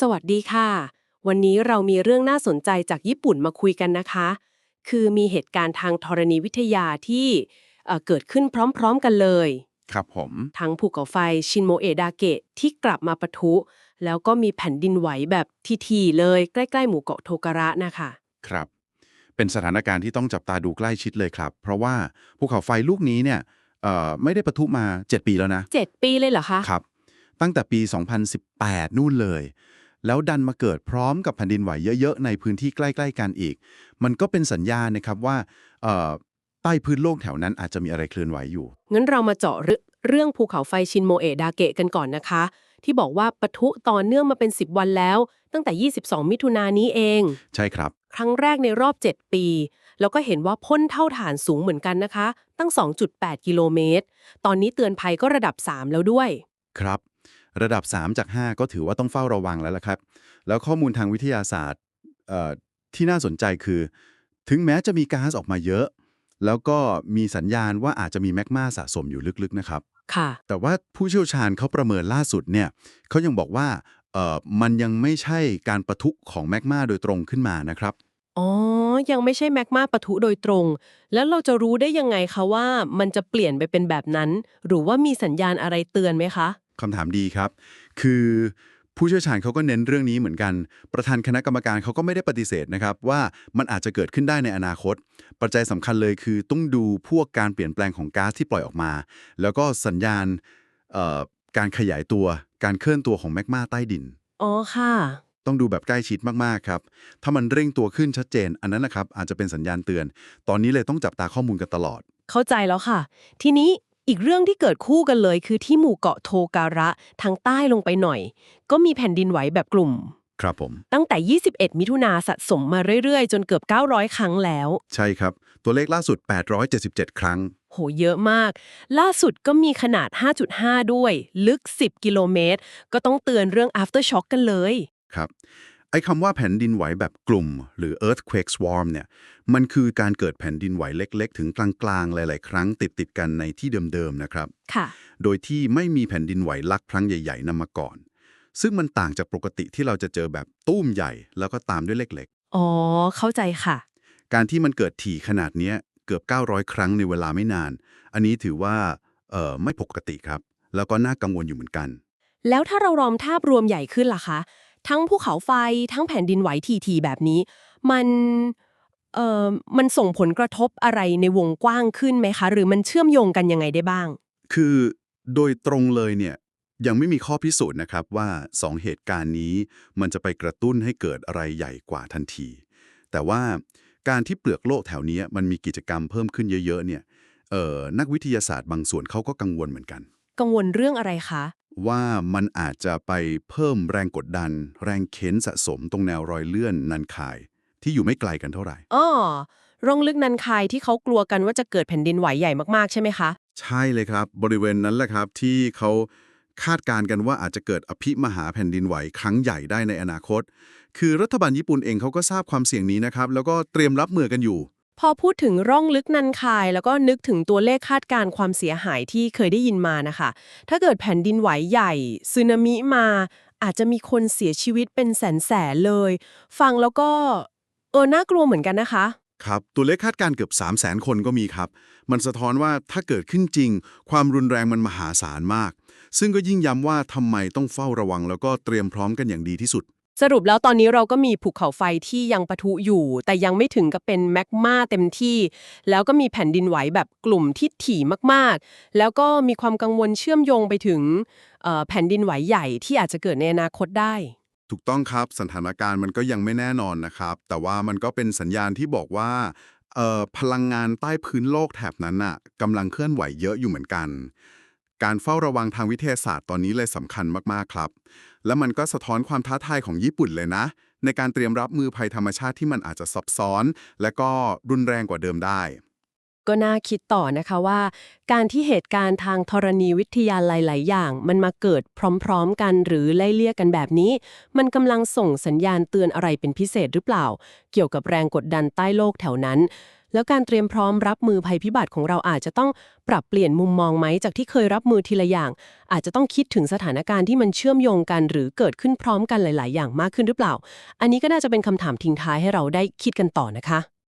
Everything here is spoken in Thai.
สวัสดีค่ะ วันนี้เรามีเรื่องน่าสนใจจากญี่ปุ่นมาคุยกันนะคะ คือมีเหตุการณ์ทางธรณีวิทยาที่เอ่อเกิดขึ้นพร้อมๆกันเลย ครับผม ทั้งภูเขาไฟชินโมเอะดาเกะที่กลับมาปะทุ แล้วก็มีแผ่นดินไหวแบบทีๆเลยใกล้ๆหมู่เกาะโทการะนะคะ ครับ เป็นสถานการณ์ที่ต้องจับตาดูใกล้ชิดเลยครับ เพราะว่าภูเขาไฟลูกนี้เนี่ยเอ่อไม่ได้ปะทุมา 7 ปีแล้วนะ 7 ปีเลยเหรอคะ ครับ ตั้งแต่ปี 2018 นู่นเลย แล้วดันมาเกิดพร้อมกับแผ่นดินไหวเยอะๆ ในพื้นที่ใกล้ๆกันอีก มันก็เป็นสัญญาณนะครับว่าเอ่อใต้พื้นโลกแถวนั้นอาจจะมีอะไรเคลื่อนไหวอยู่ งั้นเรามาเจาะเรื่องเรื่องภูเขาไฟชินโมเอะดาเกะกันก่อนนะคะ ที่บอกว่าปะทุต่อเนื่องมาเป็น 10 วันแล้ว ตั้งแต่ 22 มิถุนายนนี้เอง ใช่ครับ ครั้งแรกในรอบ 7 ปี แล้วก็เห็นว่าพ่นเท่าฐานสูงเหมือนกันนะคะ ตั้ง 2.8 กิโลเมตร ตอนนี้เตือนภัยก็ระดับ 3 แล้วด้วย ครับ ระดับ 3 จาก 5 ก็ถือว่าต้องเฝ้าระวังแล้วล่ะครับ แล้วข้อมูลทางวิทยาศาสตร์เอ่อที่น่าสนใจคือ ถึงแม้จะมีก๊าซออกมาเยอะ แล้วก็มีสัญญาณว่าอาจจะมีแมกมาสะสมอยู่ลึกๆนะครับค่ะ แต่ว่าผู้เชี่ยวชาญเขาประเมินล่าสุดเนี่ยเขายังบอกว่าเอ่อมันยังไม่ใช่การประทุของแมกมาโดยตรงขึ้นมานะครับอ๋อ ยังไม่ใช่แมกมาปะทุโดยตรง แล้วเราจะรู้ได้ยังไงคะว่ามันจะเปลี่ยนไปเป็นแบบนั้น หรือว่ามีสัญญาณอะไรเตือนไหมคะ คำถามดีครับ คือผู้เชี่ยวชาญเขาก็เน้นเรื่องนี้เหมือนกัน ประธานคณะกรรมการเขาก็ไม่ได้ปฏิเสธนะครับว่ามันอาจจะเกิดขึ้นได้ในอนาคต ปัจจัยสำคัญเลยคือต้องดูพวกการเปลี่ยนแปลงของก๊าซที่ปล่อยออกมา แล้วก็สัญญาณเอ่อการขยายตัว การเคลื่อนตัวของแมกมาใต้ดิน อ๋อค่ะ ต้องดูแบบใกล้ชิดมากๆครับ ถ้ามันเร่งตัวขึ้นชัดเจน อันนั้นนะครับอาจจะเป็นสัญญาณเตือน ตอนนี้เลยต้องจับตาข้อมูลกันตลอด เข้าใจแล้วค่ะ ทีนี้ อีกเรื่องที่เกิดคู่กันเลยคือที่หมู่เกาะโทการะทางใต้ลงไปหน่อย ก็มีแผ่นดินไหวแบบกลุ่ม ครับผม ตั้งแต่ 21 มิถุนาสะสมมาเรื่อยๆ จนเกือบ 900 ครั้งแล้ว ใช่ครับ ตัวเลขล่าสุด 877 ครั้ง โหเยอะมาก ล่าสุดก็มีขนาด 5.5 ด้วย ลึก 10 กิโลเมตร ก็ต้องเตือนเรื่อง aftershock กันเลย ครับ ไอ้คำว่าแผ่นดินไหวแบบกลุ่ม หรือ earthquake swarm เนี่ย มันคือการเกิดแผ่นดินไหวเล็กๆ ถึงกลางๆ หลาย ๆ ครั้งติดๆกันในที่เดิม ๆ นะครับ ค่ะ โดยที่ไม่มีแผ่นดินไหวลักครั้งใหญ่ ๆนำมาก่อน ซึ่งมันต่างจากปกติที่เราจะเจอแบบตุ้มใหญ่ แล้วก็ตามด้วยเล็กอ๋อ เข้าใจค่ะ ๆ การที่มันเกิดถี่ขนาดเนี้ยเกือบ 900 ครั้งในเวลาไม่นาน อันนี้ถือว่าเอ่อไม่ปกติครับ แล้วก็น่ากังวลอยู่เหมือนกัน แล้วถ้าเรารอมภาพรวมใหญ่ขึ้นล่ะคะ ทั้งภูเขาไฟทั้งแผ่นดินไหวทีๆแบบนี้ มันเอ่อมันส่งผลกระทบอะไรในวงกว้างขึ้นไหมคะ หรือมันเชื่อมโยงกันยังไงได้บ้าง คือโดยตรงเลยเนี่ยยังไม่มีข้อพิสูจน์นะครับว่าสองเหตุการณ์นี้มันจะไปกระตุ้นให้เกิดอะไรใหญ่กว่าทันที แต่ว่าการที่เปลือกโลกแถวเนี้ยมันมีกิจกรรมเพิ่มขึ้นเยอะๆเนี่ยเอ่อนักวิทยาศาสตร์บางส่วนเขาก็กังวลเหมือนกัน กังวลเรื่องอะไรคะ ว่ามันอาจจะไปเพิ่มแรงกดดัน แรงเค้นสะสมตรงแนวรอยเลื่อนนันคาย ที่อยู่ไม่ไกลกันเท่าไหร่อ้อร่องลึกนันคายที่เขากลัวกันว่าจะเกิดแผ่นดินไหวใหญ่มากๆใช่ไหมคะ ใช่เลยครับ บริเวณนั้นแหละครับที่เขาคาดการณ์กันว่าอาจจะเกิดอภิมหาแผ่นดินไหวครั้งใหญ่ได้ในอนาคต คือรัฐบาลญี่ปุ่นเองเขาก็ทราบความเสี่ยงนี้นะครับ แล้วก็เตรียมรับมือกันอยู่ พอพูดถึงร่องลึกนันคายแล้วก็นึกถึงตัวเลขคาดการณ์ความเสียหายที่เคยได้ยินมานะคะ ถ้าเกิดแผ่นดินไหวใหญ่สึนามิมา อาจจะมีคนเสียชีวิตเป็นแสนแสนเลย ฟังแล้วก็ เออน่ากลัวเหมือนกันนะคะ ครับ ตัวเลขคาดการณ์เกือบ 3 0 0แสนคนก็มีครับ มันสะท้อนว่าถ้าเกิดขึ้นจริง ความรุนแรงมันมหาศาลมาก ซึ่งก็ยิ่งย้ำว่าทำไมต้องเฝ้าระวังแล้วก็เตรียมพร้อมกันอย่างดีที่สุด สรุปแล้วตอนนี้เราก็มีภูเขาไฟที่ยังปะทุอยู่ แต่ยังไม่ถึงกับเป็นแมกมาเต็มที่ แล้วก็มีแผ่นดินไหวแบบกลุ่มที่ถี่มากๆ แล้วก็มีความกังวลเชื่อมโยงไปถึงแผ่นดินไหวใหญ่ที่อาจจะเกิดในอนาคตได้ ถูกต้องครับสถานการณ์มันก็ยังไม่แน่นอนนะครับ แต่ว่ามันก็เป็นสัญญาณที่บอกว่าพลังงานใต้พื้นโลกแถบนั้นน่ะกำลังเคลื่อนไหวเยอะอยู่เหมือนกัน การเฝ้าระวังทางวิทยาศาสตร์ตอนนี้เลยสำคัญมากๆครับ และมันก็สะท้อนความท้าทายของญี่ปุ่นเลยนะ ในการเตรียมรับมือภัยธรรมชาติที่มันอาจจะซับซ้อน และก็รุนแรงกว่าเดิมได้ ก็น่าคิดต่อนะคะว่า การที่เหตุการณ์ทางธรณีวิทยาหลาย ๆ อย่าง มันมาเกิดพร้อม ๆ กันหรือไล่เลี่ยกันแบบนี้ มันกำลังส่งสัญญาณเตือนอะไรเป็นพิเศษหรือเปล่า เกี่ยวกับแรงกดดันใต้โลกแถวนั้น แล้วการเตรียมพร้อมรับมือภัยพิบัติของเราอาจจะต้องปรับเปลี่ยนมุมมองไหมจากที่เคยรับมือทีละอย่าง อาจจะต้องคิดถึงสถานการณ์ที่มันเชื่อมโยงกัน หรือเกิดขึ้นพร้อมกันหลาย ๆ อย่างมากขึ้นหรือเปล่า อันนี้ก็น่าจะเป็นคำถามทิ้งท้ายให้เราได้คิดกันต่อนะคะ